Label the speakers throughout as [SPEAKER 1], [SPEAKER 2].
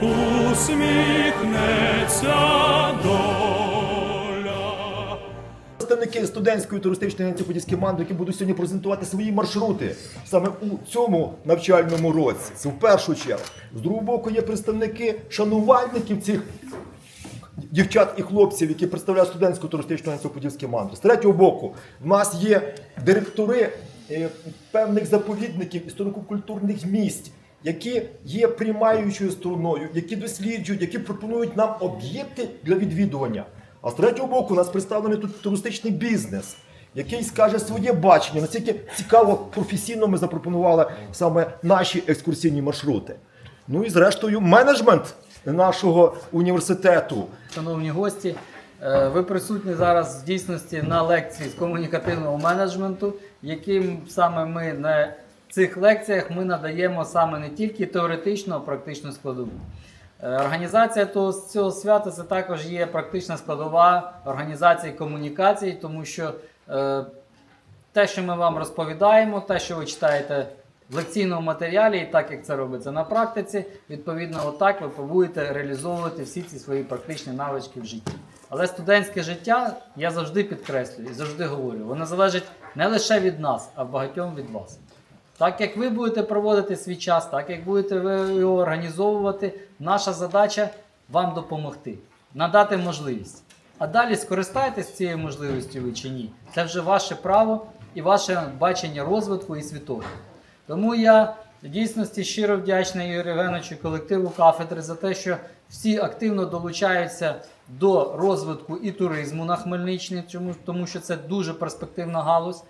[SPEAKER 1] усміхнеться доля.
[SPEAKER 2] Представники студентської туристичної агенції Подільський мандру, які будуть сьогодні презентувати свої маршрути саме у цьому навчальному році. Це в першу чергу. З другого боку є представники шанувальників цих дівчат і хлопців, які представляють студентську туристичну агенцію Подільський мандр. З третього боку, в нас є директори е, певних заповідників історико-культурних місць. Які є приймаючою стороною, які досліджують, які пропонують нам об'єкти для відвідування. А з третього боку, у нас представлений тут туристичний бізнес, який скаже своє бачення, наскільки цікаво професійно ми запропонували саме наші екскурсійні маршрути. Ну і зрештою, менеджмент нашого університету.
[SPEAKER 3] Шановні гості, е, ви присутні зараз в дійсності на лекції з комунікативного менеджменту, яким саме ми на цих лекціях ми надаємо саме не тільки теоретичну, а практичну складову. Е, Організація цього свята це також є практична складова організації комунікацій, тому що е, те, що ми вам розповідаємо, те, що ви читаєте в лекційному матеріалі, і так як це робиться на практиці, відповідно, отак ви будете реалізовувати всі ці свої практичні навички в житті. Але студентське життя, я завжди підкреслюю і завжди говорю, воно залежить не лише від нас, а багатьом від вас. Так як ви будете проводити свій час, так як будете ви його організовувати, наша задача вам допомогти, надати можливість. А далі скористайтесь цією можливістю ви чи ні. Це вже ваше право і ваше бачення розвитку і світогляду. Тому я в дійсності щиро вдячний Ігорю Євгеновичу колективу кафедри за те, що всі активно долучаються до розвитку і туризму на Хмельниччині, тому що це дуже перспективна галузь,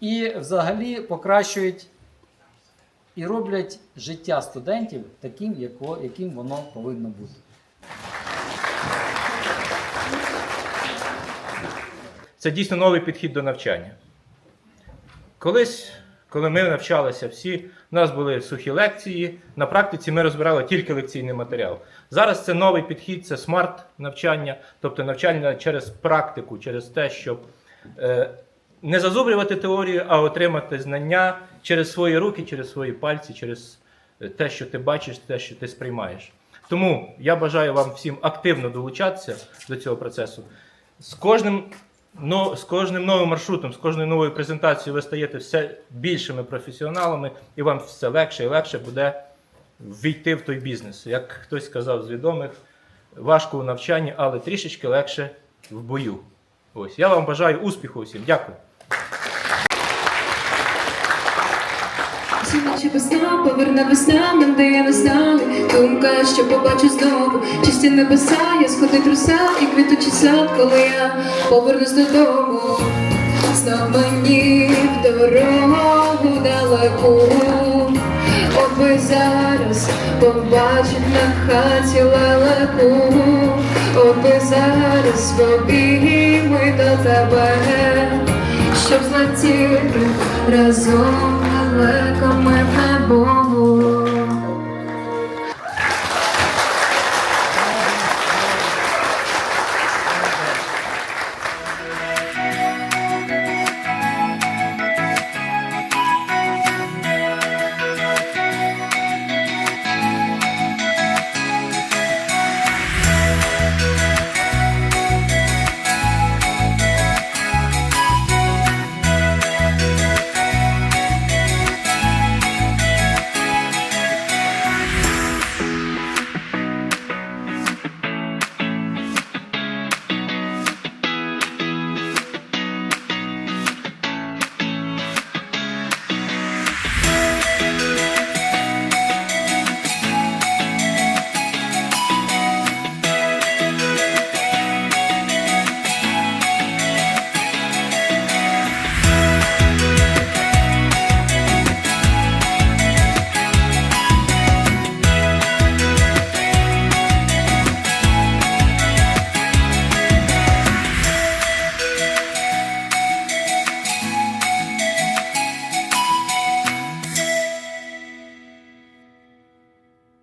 [SPEAKER 3] і взагалі покращують і роблять життя студентів таким, яким воно повинно бути.
[SPEAKER 4] Це дійсно новий підхід до навчання. Колись, коли ми навчалися всі, у нас були сухі лекції, на практиці ми розбирали тільки лекційний матеріал. Зараз це новий підхід, це смарт-навчання, тобто навчання через практику, через те, щоб е, не зазубрювати теорію, а отримати знання через свої руки, через свої пальці, через е, те, що ти бачиш, те, що ти сприймаєш. Тому я бажаю вам всім активно долучатися до цього процесу. З кожним, но, з кожним новим маршрутом, з кожною новою презентацією ви стаєте все більшими професіоналами, і вам все легше і легше буде війти в той бізнес. Як хтось сказав з відомих, важко у навчанні, але трішечки легше в бою. Ось я вам бажаю успіху усім. Дякую.
[SPEAKER 5] Наші весна, поверне весна, нам дає настане Думка, що побачу знову. Чисті небеса, я сходить руса і квітучий сад, коли я повернусь додому. Знов мені в дорогу далеку, От би зараз побачить на хаті лелеку, От би зараз побігли до тебе щоб злетіти разом далеко ми в небо.